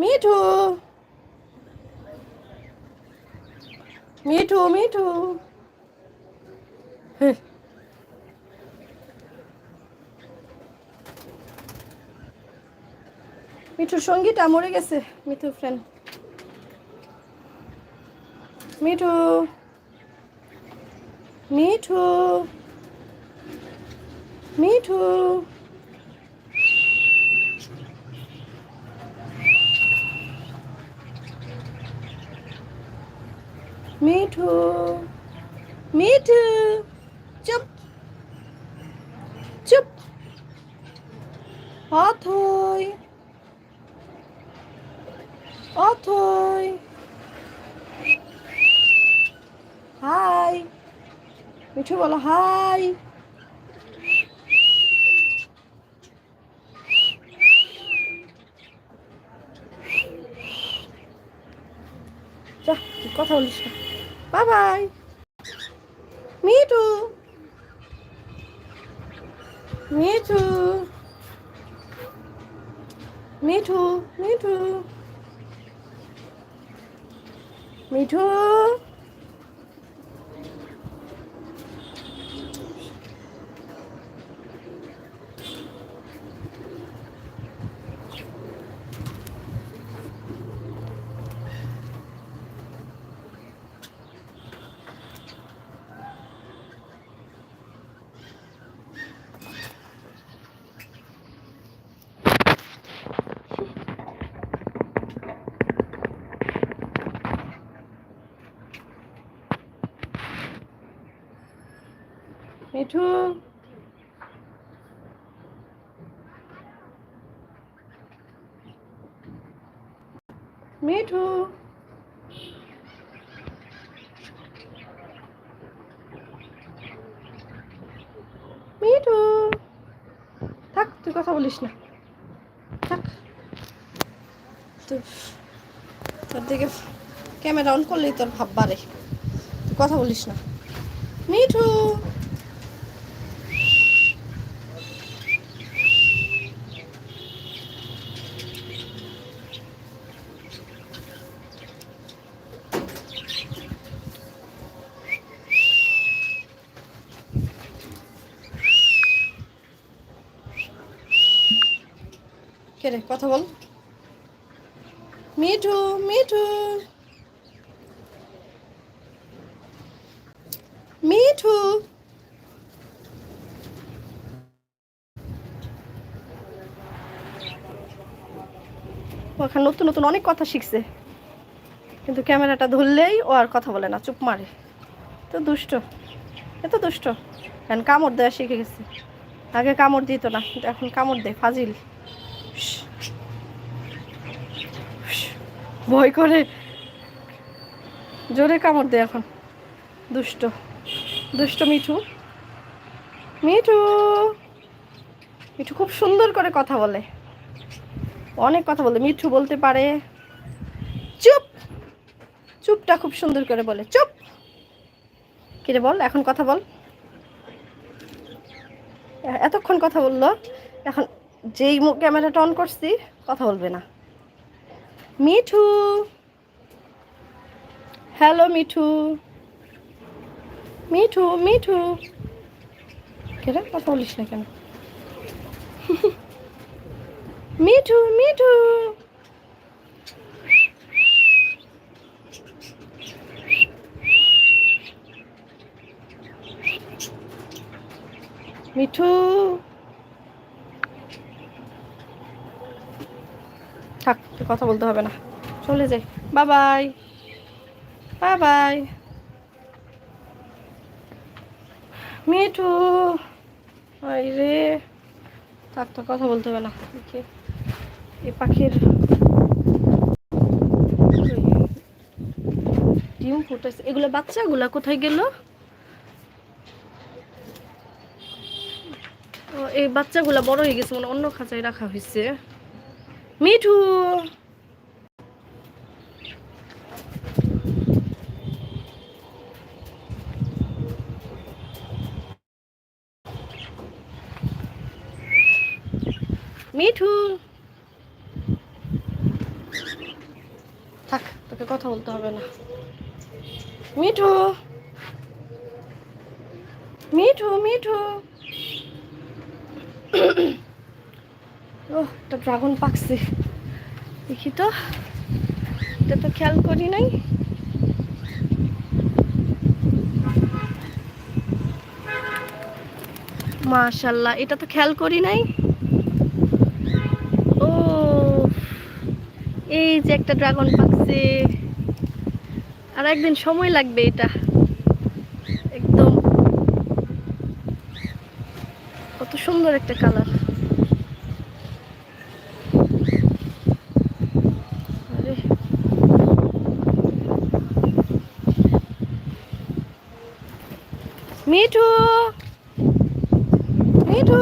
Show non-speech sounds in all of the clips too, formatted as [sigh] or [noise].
মিঠু। মিঠু মিঠু। মিঠুর সঙ্গীটা মরে গেছে মিঠু ফ্রেন্ড মিঠু। মিঠু। মিঠু। মিঠু মিঠু চুপ চুপ। অথই অথই। হাই মিঠু বলো হাই। কথা বলিস না। Bye bye Mithu Mithu Mithu Mithu Mithu Mithu? Mithu? Mithu? থাক তুই কথা বলিস না। থাক। তুই তোর দিকে ক্যামেরা অন করলেই তোর ভাব বাড়ে তুই কথা বলিস না। মিঠু? কে রে? কথা বল। মিঠু মিঠু। মিঠু। ওখানে নতুন নতুন অনেক কথা শিখছে। কিন্তু ক্যামেরাটা ধরলেই ও আর কথা বলে না, চুপ মারে। তো দুষ্ট, এত দুষ্ট। এখন কামড় দেওয়া শিখে গেছে। আগে কামড় দিত না, কিন্তু এখন কামড় দেয়, ফাজিল। ভয় করে। জোরে কামড় দেয় এখন। দুষ্ট। দুষ্ট মিঠু। মিঠু। মিঠু খুব সুন্দর করে কথা বলে। অনেক কথা বলে। মিঠু বলতে পারে, চুপ। চুপটা খুব সুন্দর করে বলে। চুপ। কিরে বল, এখন কথা বল। এতক্ষণ কথা বলল। এখন যেই ক্যামেরাটা অন করছি, কথা বলবে না। মিঠু! হ্যালো মিঠু। মিঠু মিঠু। কেন কথা বলিস না কেন? [laughs] মিঠু মিঠু। মিঠু! থাক কথা বলতে হবে না। চলে যাই। Bye bye bye bye Mithu. ওই রে। থাক তো কথা বলতে হবে না। এই পাখির ডিম ফুটেছে এগুলো বাচ্চাগুলা কোথায় গেল? এই বাচ্চাগুলা বড় হয়ে গেছে মানে অন্য খাঁচায় রাখা হয়েছে। মিঠু। মিঠু। থাক তোকে কথা বলতে হবে না। মিঠু। মিঠু মিঠু। ও একটা ড্রাগন পাকছে। দেখি তো, এটা তো খেয়াল করি নাই। মাশাল্লাহ, এটা তো খেয়াল করি নাই। ও এই যে একটা ড্রাগন পাকছে। আর একদিন সময় লাগবে এটা। একদম। কত সুন্দর একটা কালার আরে মিঠু মিঠু।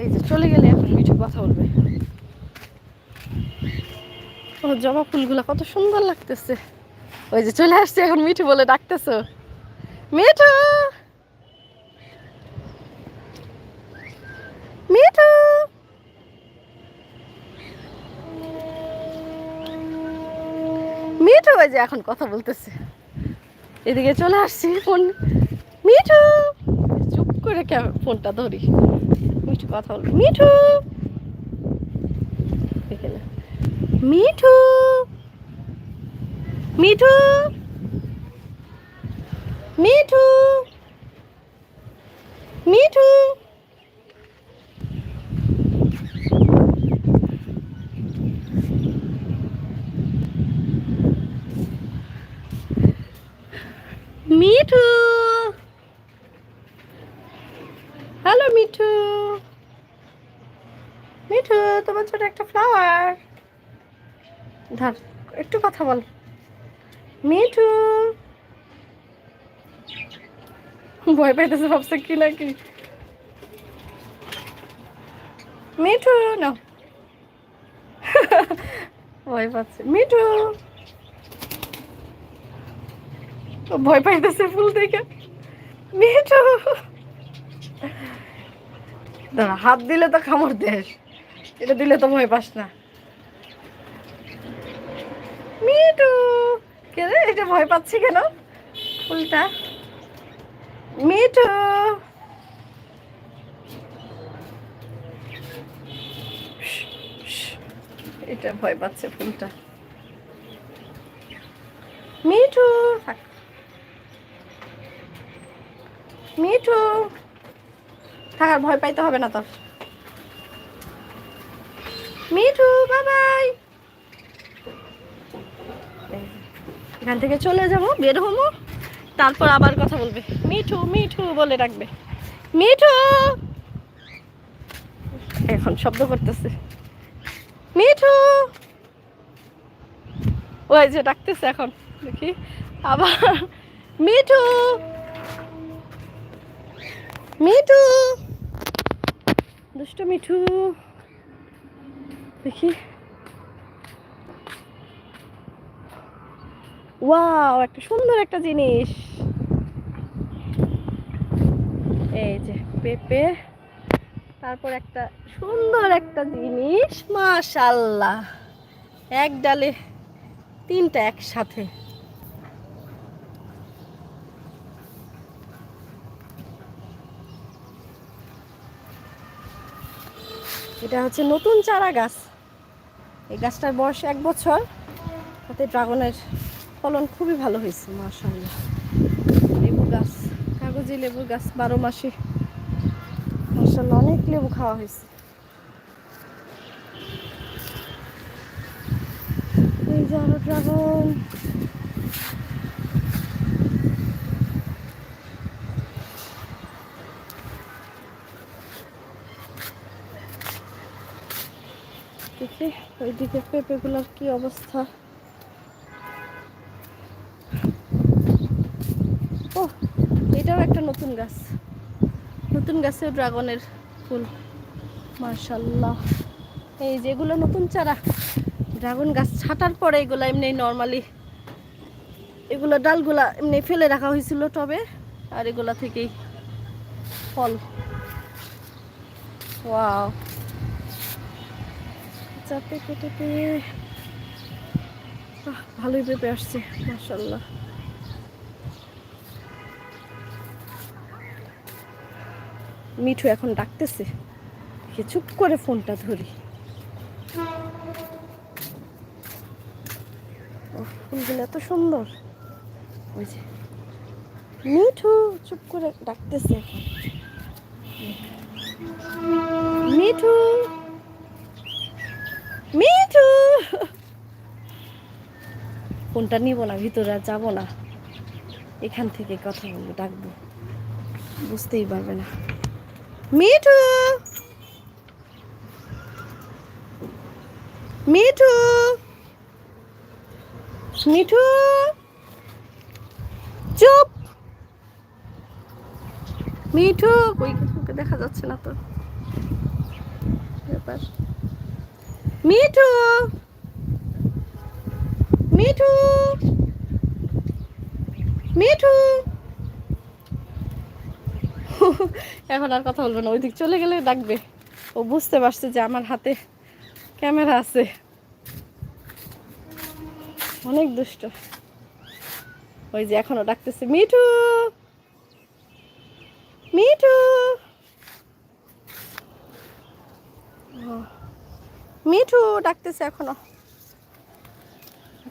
এই যে চলে গেলে এখন মিঠু কথা বলবে। ও জবা ফুলগুলো কত সুন্দর লাগতেছে। ওই যে চলে আসছে এখন মিঠু বলে ডাকতেছ। মিঠু মিঠু। মিঠু ওই যে এখন কথা বলতেছে। এদিকে চলে আসছি ফোন। মিঠু! চুপ করে ফোনটা ধরি? মিঠু কথা বলবে। মিঠু! মিঠু! মিঠু! মিঠু! মিঠু! মিঠু হ্যালো মিঠু মিঠু তোমার ছোট একটা ফ্লাওয়ার ধর, একটু কথা বল। মিঠু। ভয় পাইতেছে, ভাবছে কি নাকি? মিঠু না ভয় পাচ্ছে। মিঠু। ভয় পাইতেছে ফুল দেখে। মিঠু। হাত দিলে তো কামড় দেশ। এটা দিলে তো ভয় পাস না। মিঠু কেন এটা ভয় পাচ্ছি কেন? ফুলটা মিঠু। এটা ভয় পাচ্ছে ফুলটা। মিঠু মিঠু। থাক, আর ভয় পাইতে হবে না তোর। মিঠু বাবাই এখান থেকে চলে যাব, বের হব, তারপর আবার কথা বলবে। মিঠু মিঠু বলে ডাকবে। মিঠু! এখন শব্দ করতেছে। মিঠু! ওই যে ডাকতেছে এখন, দেখি। আবার, মিঠু! মিঠু! দুষ্ট মিঠু। দেখি। ওয়াও, একটা সুন্দর একটা জিনিস। এই যে পেঁপে, তারপর একটা সুন্দর একটা জিনিস মাশাল্লাহ এক ডালে তিনটা একসাথে। এটা হচ্ছে নতুন চারা গাছ এই গাছটার বয়স এক বছর। তাতে ড্রাগনের ফলন খুবই ভালো হয়েছে মাশাল্লাহ লেবু গাছ, কাগজি লেবু গাছ বারো মাসে। মাশাল্লাহ অনেক লেবু খাওয়া হয়েছে। এই যে আরও ড্রাগন। দেখি, ওইদিকে পেঁপেগুলোর কি অবস্থা? ও এটাও একটা নতুন গাছ। নতুন গাছেও ড্রাগনের ফুল মার্শাল্লাহ এই যেগুলো নতুন চারা, ড্রাগন গাছ ছাটার পরে এগুলো এমনি নর্মালি, এগুলো ডালগুলা এমনি ফেলে রাখা হয়েছিল টবে, আর এগুলা থেকেই ফল। ওয়াও। চাপে কেটে পেয়ে ভালোই পেপে আসছে মাসাল্লাহ মিঠু এখন ডাকতেছে চুপ করে ফোনটা ধরি। এত সুন্দর। ওই যে, মিঠু চুপ করে ডাকতেছে এখন। মিঠু! ফোনটা নিব না, ভিতরে আর যাব না। এখান থেকে কথা বলব, ডাকবো। বুঝতেই পারবে না। মিঠু! মিঠু! মিঠু! চুপ! মিঠু! কই দেখা যাচ্ছে না তো। ব্যাপার। মিঠু! মিঠু। মিঠু। এখন আর কথা বলবে না, ওইদিক চলে গেলে ডাকবে। ও বুঝতে পারছে যে আমার হাতে ক্যামেরা আছে। অনেক দুষ্ট। ওই যে এখনও ডাকতেছে, মিঠু। মিঠু। মিঠু ডাকতেছে এখনও।